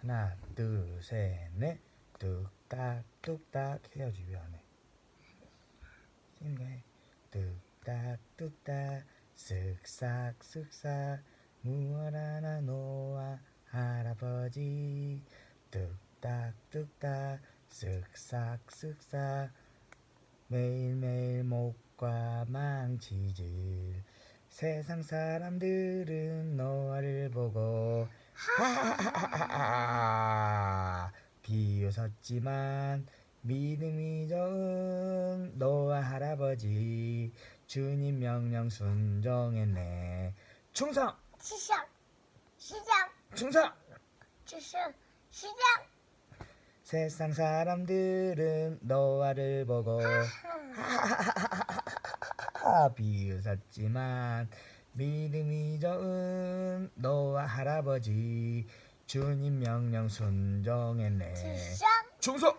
하나, 둘, 셋, 넷. 뚝딱, 뚝딱 해야지 왜 안 해? 생각해. 뚝딱, 뚝딱, 쓱싹, 쓱싹. 무얼 하나 놓아 할아버지. 뚝딱, 뚝딱, 쓱싹, 쓱싹. 매일매일 목과 망치질. 세상 사람들은 너를 보고 하하하하하 비웃었지만 믿음이 좋은 노아 할아버지 주님 명령 순종했네. 충성! 시작 시작! 충성! 시작 시작! 세상 사람들은 노아를 보고 비웃었지만 믿음이 좋은 노아 할아버지 주님 명령 순종했네. 충성